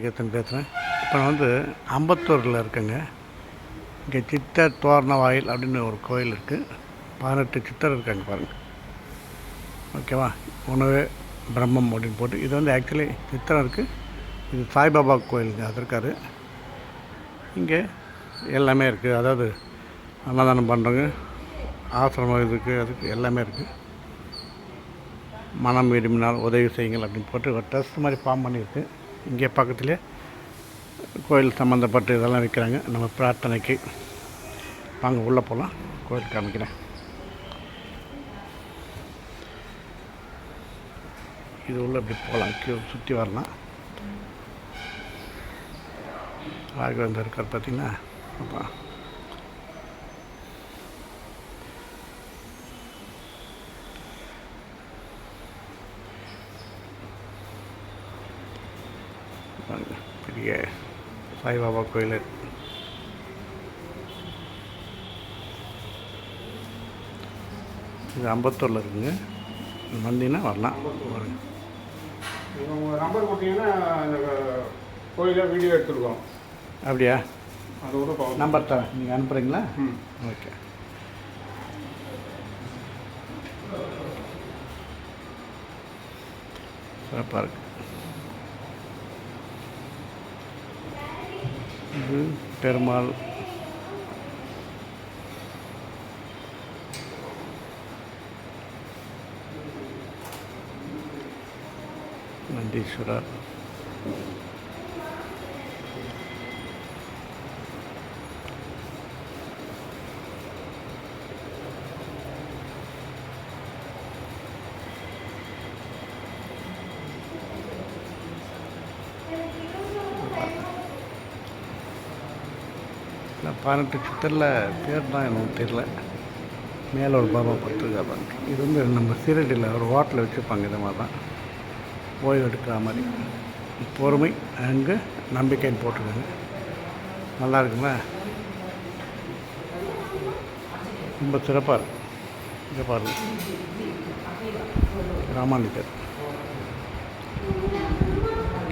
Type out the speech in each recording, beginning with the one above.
கேத்தன் பேசுகிறேன் இப்போ நான் வந்து அம்பத்தூரில் இருக்கேங்க. இங்கே சித்தர் தோரண வாயில் அப்படின்னு ஒரு கோயில் இருக்குது பதினெட்டு சித்தர் இருக்காங்க பாருங்கள் ஓகேவா? உணவு பிரம்மம் அப்படின்னு போட்டு இது வந்து ஆக்சுவலி சித்திரம் இருக்குது இது சாய்பாபா கோயிலுங்க அது இருக்காரு. இங்கே எல்லாமே இருக்குது அதாவது அன்னதானம் பண்ணுறவங்க ஆசிரமம் இருக்குது அதுக்கு எல்லாமே இருக்குது மனம் விரும்பினால் உதவி செய்யுங்கள் அப்படின்னு போட்டு ஒரு ட்ரஸ்ட் மாதிரி ஃபார்ம் பண்ணியிருக்கு. இங்கே பக்கத்துலேயே கோயில் சம்மந்தப்பட்ட இதெல்லாம் விற்கிறாங்க. நம்ம பிரார்த்தனைக்கு வாங்க உள்ளே போகலாம் கோயில் காமிக்கிறேன். இது உள்ள இப்படி போகலாம். கியூ சுற்றி வரலாம். ராகவேந்தர் இருக்கார் பார்த்தீங்கன்னா அப்பா. பெரிய சாய்பாபா கோயில் இது அம்பத்தூரில் இருக்குங்க. வந்தீங்கன்னா வரலாம். உங்கள் நம்பர் கொடுத்தீங்கன்னா இந்த கோயிலில் வீடியோ எடுத்துருக்கோம். அப்படியா? அதோட நம்பர் தரேன். நீங்கள் அனுப்புகிறீங்களா ம். ஓகே. சிறப்பாக இருக்கு. இது பெருமாள் நந்தீஸ்வரர் இல்லை பதினெட்டு சித்தரில் பேர் தான் எனக்கு தெரில மேலே ஒரு பாபா படுத்துருக்கா பாருங்க. இது வந்து நம்ம சீரடியில் ஒரு ஹோட்டலில் வச்சுருப்பாங்க இது மாதிரி தான். ஓய்வு எடுக்கிற மாதிரி. பொறுமை அங்கே நம்பிக்கைன்னு போட்டிருக்காங்க நல்லா இருக்குங்களா? ரொம்ப சிறப்பாக இருக்கும் இங்கே பாருங்க. ராமானுஜர்.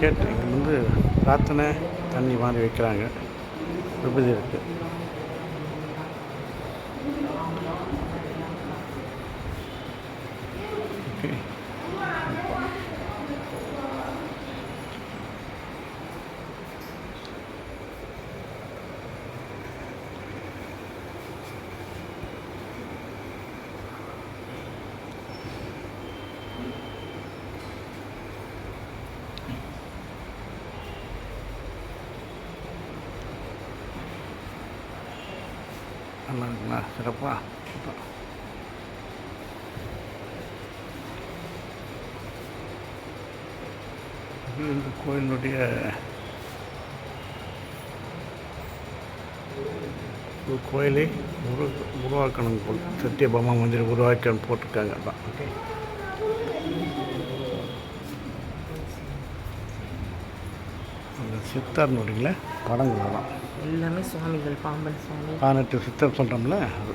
கேட்டு இங்கே வந்து பிரார்த்தனை தண்ணி மாதிரி வைக்கிறாங்க. விபதி இருக்குது ஓகே நல்லா இருக்குங்களா சிறப்பா இந்த கோயிலுடைய ஒரு கோயிலை உரு உருவாக்கணும் போல். சத்யபாமா மந்திரம் உருவாக்கணும் போட்டிருக்காங்க. அதான். ஓகே அந்த சித்தார்னுடைய படங்கள் தான் எல்லாமே சுவாமிகள் பாம்பன் சுவாமி. பதினெட்டு சித்தர் சொல்கிறோம்ல அது.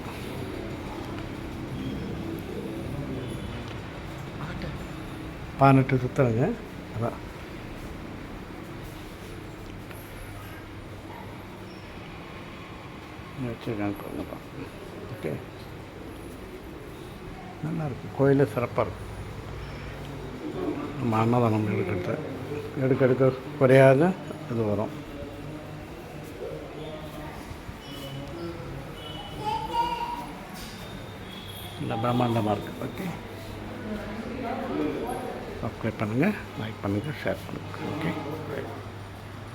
பதினெட்டு சித்தருங்க அதான். வச்சிருக்காங்க ஓகே. நல்லா இருக்கும் கோயிலே சிறப்பாக இருக்கும் நம்ம அன்னதானம் எடுக்கிறது. எடுக்க எடுக்க குறையாத இது வரும். இந்த பிரம்மாண்டமாக இருக்குது ஓகே சப்ஸ்கிரைப் பண்ணுங்கள் லைக் பண்ணுங்கள் ஷேர் பண்ணுங்கள் ஓகே